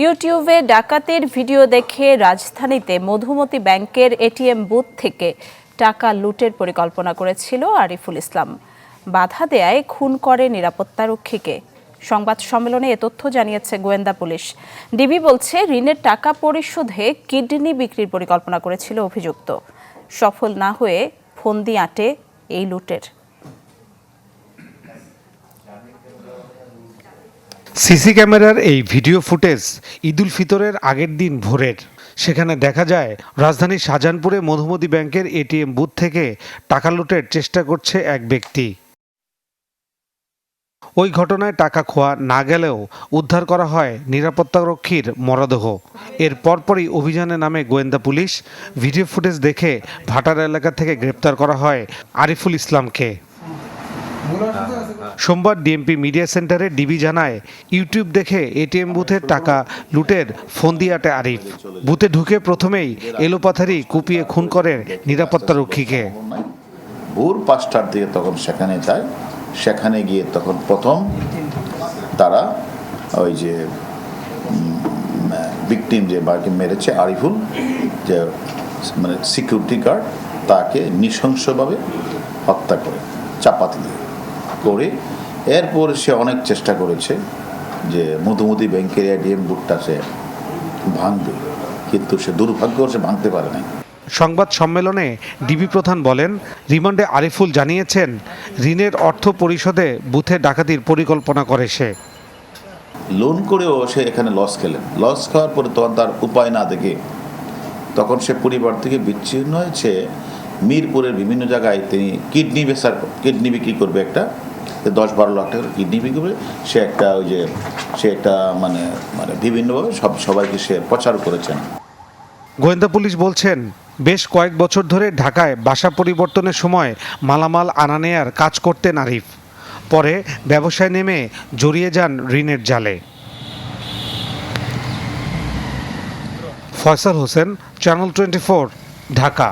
ইউটিউবে ডাকাতের ভিডিও দেখে রাজধানীতে মধুমতি ব্যাংকের এটিএম বুথ থেকে টাকা লুটের পরিকল্পনা করেছিল আরিফুল ইসলাম। বাধা দেয়ায় খুন করে নিরাপত্তারক্ষীকে। সংবাদ সম্মেলনে এ তথ্য জানিয়েছে গোয়েন্দা পুলিশ। ডিবি বলছে, ঋণের টাকা পরিশোধে কিডনি বিক্রির পরিকল্পনা করেছিল অভিযুক্ত। সফল না হয়ে ফন্দি আঁটে এই লুটের। সিসি ক্যামেরার এই ভিডিও ফুটেজ ঈদুল ফিতরের আগের দিন ভোরের। সেখানে দেখা যায় রাজধানীর শাহজাহানপুরে মধুমতি ব্যাংকের এটিএম বুথ থেকে টাকা লুটের চেষ্টা করছে এক ব্যক্তি। ওই ঘটনায় টাকা খোয়া না গেলেও উদ্ধার করা হয় নিরাপত্তারক্ষীর মরদেহ। এর পরপরই অভিযানে নামে গোয়েন্দা পুলিশ। ভিডিও ফুটেজ দেখে ভাটার এলাকা থেকে গ্রেপ্তার করা হয় আরিফুল ইসলামকে। সোমবার ডিএমপি মিডিয়া সেন্টারে ডিবি জানায় ইউটিউব দেখে এটিএম বুথের টাকা লুটের ফন্দিয়াটে আরিফ। বুথে ঢুকে প্রথমেই এলোপাথারি কুপিয়ে খুন করেন নিরাপত্তারক্ষীকে ভোর পাঁচটার দিকে তখন সেখানে যায়। সেখানে গিয়ে তখন প্রথম তারা ওই যে ভিকটিম যে বাড়িকে মেরেছে আরিফুল যে মানে সিকিউরিটি গার্ড তাকে নৃশংসভাবে হত্যা করে চাপাতি দিয়ে। করে। এরপর সে অনেক চেষ্টা করেছে যে মধুমতি ব্যাংকের এডিএম বুটটা সে ভাঙবে কিন্তু সে দুর্ভাগ্য সে ভাঙতে পারে নাই। সংবাদ সম্মেলনে ডিবি প্রধান বলেন রিমান্ডে আরিফুল জানিয়েছেন ঋণের অর্থ পরিশোধে বুথে ডাকাতির পরিকল্পনা করে সে। লোন করেও সে এখানে লস খেলেন। লস খাওয়ার পরে তখন তার উপায় না দেখে তখন সে পরিবার থেকে বিচ্ছিন্ন হয়েছে। মিরপুরের বিভিন্ন জায়গায় তিনি কিডনি বেচার কিডনি বিক্রি করবে একটা দশ বারো লাখ টাকার কিডনি বিক্রি করবে সে একটা ওই যে, সে একটা মানে মানে বিভিন্নভাবে সব সবাইকে সে প্রচার করেছেন। গোয়েন্দা পুলিশ বলছেন, বেশ কয়েক বছর ধরে ঢাকায় বাসা পরিবর্তনের সময় মালামাল আনা নেয়ার কাজ করতেন আরিফ। পরে ব্যবসায় নেমে জড়িয়ে যান ঋণের জালে। Faisal Hossain, channel twenty Dhaka.